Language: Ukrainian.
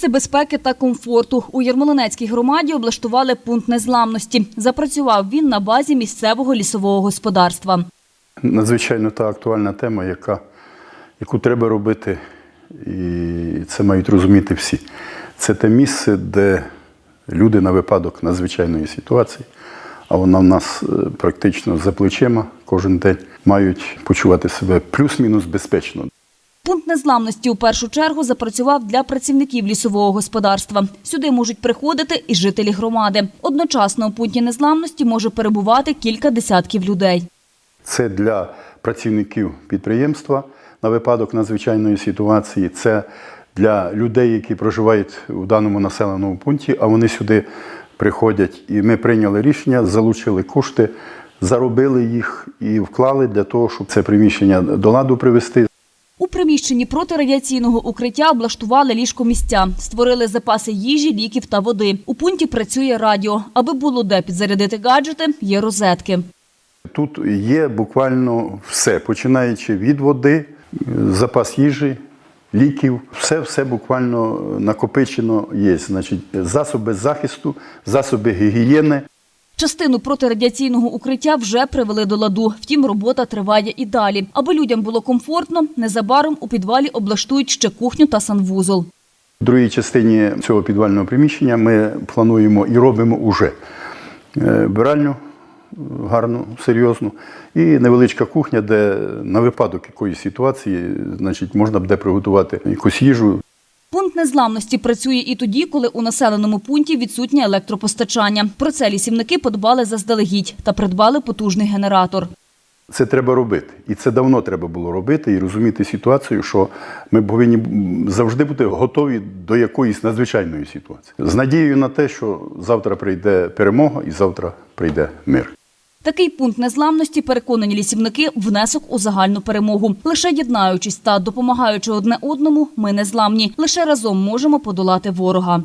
Місце безпеки та комфорту у Ярмолинецькій громаді облаштували пункт незламності. Запрацював він на базі місцевого лісового господарства. Надзвичайно та актуальна тема, яка, яку треба робити, і це мають розуміти всі. Це те місце, де люди на випадок надзвичайної ситуації, а вона в нас е, практично за плечима кожен день мають почувати себе плюс-мінус безпечно. Пункт незламності у першу чергу запрацював для працівників лісового господарства. Сюди можуть приходити і жителі громади. Одночасно у пункті незламності може перебувати кілька десятків людей. Це для працівників підприємства на випадок надзвичайної ситуації. Це для людей, які проживають у даному населеному пункті, а вони сюди приходять. І ми прийняли рішення, залучили кошти, заробили їх і вклали для того, щоб це приміщення до ладу привести. У приміщенні протирадіаційного укриття облаштували ліжкомістя, створили запаси їжі, ліків та води. У пункті працює радіо. Аби було де підзарядити гаджети, є розетки. Тут є буквально все, починаючи від води, запас їжі, ліків, все, все буквально накопичено є. Значить, засоби захисту, засоби гігієни. Частину протирадіаційного укриття вже привели до ладу. Втім, робота триває і далі. Аби людям було комфортно, незабаром у підвалі облаштують ще кухню та санвузол. В другій частині цього підвального приміщення ми плануємо і робимо уже е, биральню гарну, серйозну, і невеличка кухня, де на випадок якоїсь ситуації значить, можна буде приготувати якусь їжу, Пункт незламності працює і тоді, коли у населеному пункті відсутнє електропостачання. Про це лісівники подбали заздалегідь та придбали потужний генератор. Це треба робити. І це давно треба було робити і розуміти ситуацію, що ми повинні завжди бути готові до якоїсь надзвичайної ситуації. З надією на те, що завтра прийде перемога і завтра прийде мир. Такий пункт незламності, переконані лісівники, внесок у загальну перемогу. Лише єднаючись та допомагаючи одне одному, ми незламні. Лише разом можемо подолати ворога.